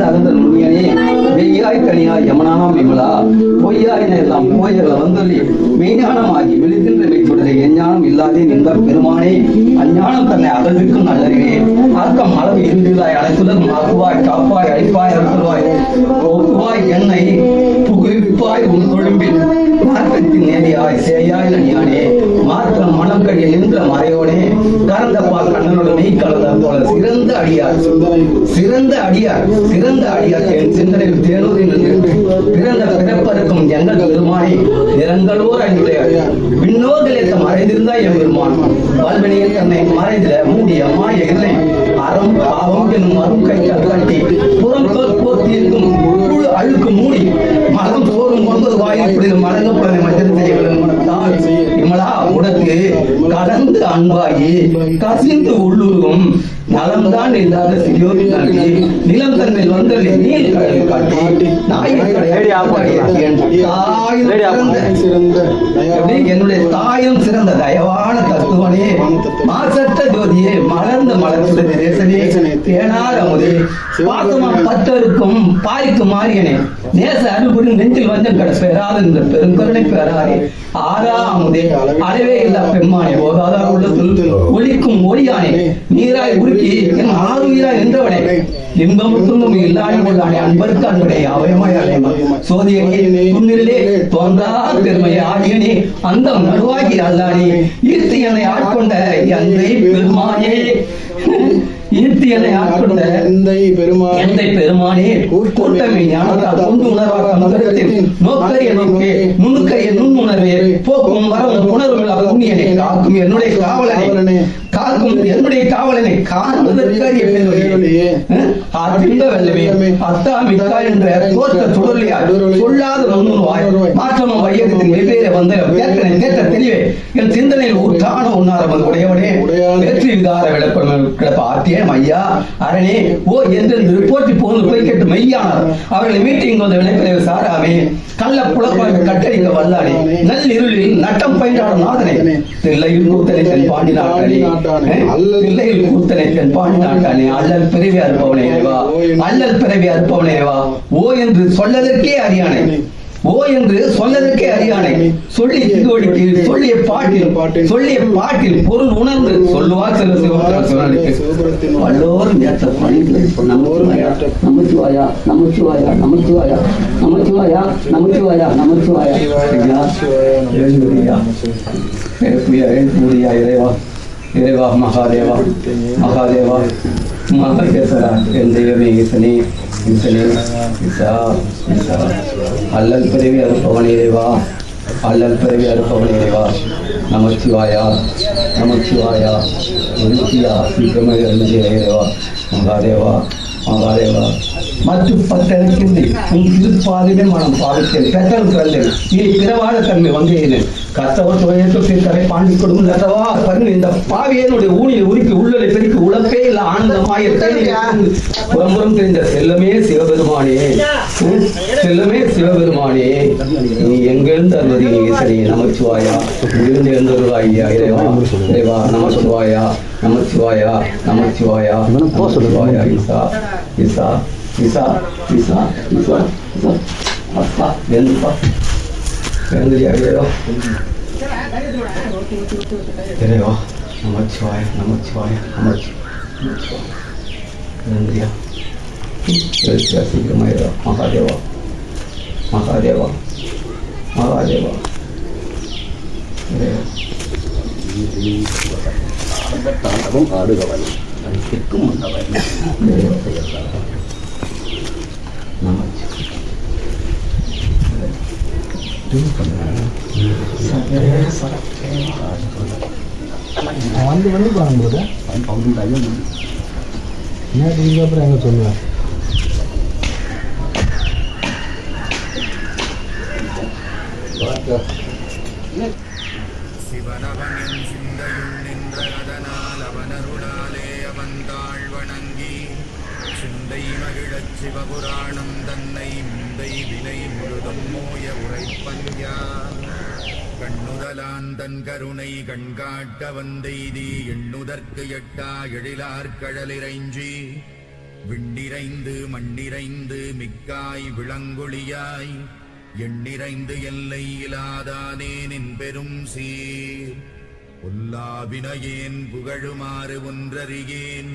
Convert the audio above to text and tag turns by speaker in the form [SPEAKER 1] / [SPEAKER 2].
[SPEAKER 1] அகந்தன் வெய்யாய் கனியாய் யமனாம் விமலா எல்லாம் வந்தொல்லி மெய்ஞானமாகி எஞ்ஞானம் இல்லாதே நின்ற பெருமானே அஞ்ஞானம் தன்னை அகழ்விக்கும் நல்லறிவே ஆக்கம் அளவு இருந்திலாய் அழைத்துடன் ஆக்குவாய் காப்பாய் அழிப்பாய் அறுத்துவாய் ஒப்புவாய் என்னை புகுவிப்பாய் உன் தொழும்பில் மார்க்கத்தின் நேரியாய் சேயாய் நனியானே மாற்றம் மனம் கழிய நின்ற கலந்தப்பா கண்ணனோட மெய் கலந்தா போல சிறந்த அடியார். சிறந்த அடியார். சிறந்த அடியார். என் சிந்தனையில் தேனூரில் நின்று பிறந்த பிறப்பருக்கும் எங்கள் பெருமானே நிறங்களோர் அன்புடைய விண்ணோர்களே மறைந்திருந்தா என் பெருமான். வாழ்வினையில் தன்னை மறைந்திட மூடிய மாய இல்லை. அறம் பாவம் என்னும் அரும் கைக்கால் கட்டி புறம் போர்த்தி இருக்கும் முழு அழுக்கு மூடி மலம் தோறும் ஒன்பது வாயில் புரிதல் மடங்கப்படுவதை மத்தியில் செய்ய விளங்குமனத்தால் இமலா உனக்கு கசிந்து அன்பாகி கசிந்து உள்ளுருகும் நலம்தான் இல்லாத சிறியோரின் நல்கி நிலம் தன்னில் வந்து நீல் கடல் காட்டி. என்னுடைய தாயும் சிறந்த. தயவான தத்துவனே. மாசற்ற ஜோதியே மலர்ந்த மலர்ந்த தேசனே தேனார் அமுதே. பாசமா பத்தருக்கும் பாரிக்கு மாறியனே நேச அன்புடன் நெஞ்சில் வஞ்சம் கட பெறாத இந்த பெருங்கருணை பெறாரே ஆறா அமுதே. அளவே இல்லா பெம்மானே. ஓதாதா உள்ளத்தில் ஒளிக்கும் ஒளியானே. நீராய் உருக்கி என் ஆறுயிராய் என்றவனே இன்பமும் துன்பமும் இல்லாத உள்ளானே சோதியனே தோன்றா பெருமை ஆகியனே அந்த நடுவாகி அல்லானே ஈர்த்து ஆட்கொண்ட எந்தை பெருமானே. ஈர்த்து ஆட்கொண்ட
[SPEAKER 2] எந்தை பெருமான்
[SPEAKER 1] எந்தை பெருமானே கூட்டமே ஞானத்தால் கொண்டு உணர்வாக மகரத்தில் நோக்கரிய நோக்கே நுண்ணுணர்வே போக்கும் வரம் உணர்வுகளா புண்ணியனை காக்கும் என்னுடைய காவலனை. காக்கும் என்னுடைய காவலனை மாற்றமும் வையகத்தின் வெவ்வேறு வந்த தெளிவே என் சிந்தனையில் ஊற்றான உண்ணாரவன் ஆத்தியம் ஐயா அரணே ஓ என்று போற்றி போந்து போய் கேட்டு மெய்யானார். அவர்களை மீட்டிங் வந்த விளைப்பிறகு சாராமே கள்ள புலப்பாக கட்டறிக்க வல்லானே நல் இருளில் நட்டம் பயின்றாடும் நாதனே தில்லையில் கூத்தனை தென் பாண்டி நாட்டானே தில்லையில் கூத்தனை தென் பாண்டி நாட்டானே அல்லல் பிறவி அறுப்பவனே அல்லல் பிறவி அறுப்பவனே ஓ என்று சொல்லதற்கே அறியானே. ஓ என்று சொல்லதற்கே அறியானை. சொல்லி சிந்தோடிக்கு சொல்லிய பாட்டில் சொல்லிய பாட்டில். பொருள் உணர்ந்து சொல்லுவார் சில சிவபுரத்துக்கு வல்லோர் ஏற்ற பணிகளை நமச்சிவாயா நமச்சிவாயா நமச்சிவாயா நமச்சிவாயா நமச்சிவாயா நமச்சிவாயா எழுப்பியா இறைவா? இறைவா மகாதேவா? மகாதேவா மகாதேசரா என் தெய்வமே ஈசனே ஈசனே ஈசா ஈசா அல்லல் பிறவி அறுப்பவனே இறைவா. அல்லல் பிறவி அறுப்பவனே இறைவா. நமச்சிவாயா நமச்சிவாயா நிருத்தியா சீக்கிரமே எழுதி இறைவா மகாதேவா மகாதேவா மற்ற பத்தெடுக்கின்றி உன் திருப்பாதிலே மனம் பாவித்தேன் பெற்றல் கல்லு நீ பிறவாத தன்மை. வந்தேன் கத்தவர் துறையத்து கரை பாண்டி கொடுக்கும் லதவா. பாருங்க இந்த பாவியனுடைய ஊனில் உருக்கி உள்ளலை பெருக்கி உழப்பே இல்ல ஆனந்தமாய புறம்புறம் தெரிந்த செல்லமே சிவபெருமானே. உம், செல்லமே சிவபெருமானே. நீ எங்கிருந்து அனுமதி ஈசனே நமச்சிவாயா. இங்கிருந்து எழுந்தருவாய் ஐயா இறைவா. இறைவா நமச்சிவாயா நமச்சிவாயா நமச்சிவாயா நமச்சிவாயா ஈசா ஈசா ஈசா ஈசா ஈசா ஈசா. அப்பா எழுந்துப்பா எழுந்திரியா இறைவா இறைவா நமச்சிவாய நமச்சிவாய நமச்சி எழுந்திரியா எழுந்திரியா சீக்கிரமா இறைவா மகாதேவா மகாதேவா மகாதேவா இறைவா
[SPEAKER 2] தாண்டவம் ஆடுகவன் அனைத்திற்கும் வந்தவன்
[SPEAKER 1] நமச்சி
[SPEAKER 3] வந்து வந்து பண்ணும்போது
[SPEAKER 2] அவன் பவுண்டாயும்
[SPEAKER 3] நேற்று இதுக்கப்புறம் எங்கே சொல்லுவேன்
[SPEAKER 4] சிவனவனின் சிந்தையுள் நின்ற அதனால் அவனருளாலே அவன் தாழ்வணங்க சிந்தை மகிழச் சிவபுராணம் தன்னை முந்தை வினை முழுதும் மோய உரைப்பஞ்சா கண்ணுதலான் தன் கருணை கண்காட்ட வந்தெய்தி எண்ணுதற்கு எட்டா எழிலார் கடலிறைஞ்சி விண்ணிறைந்து மண்ணிறைந்து மிக்காய் விளங்கொழியாய் எண்ணிறைந்து எல்லை இலாதானே நின் பெரும் சீர் புல்லாவினையேன் புகழுமாறு ஒன்றறியேன்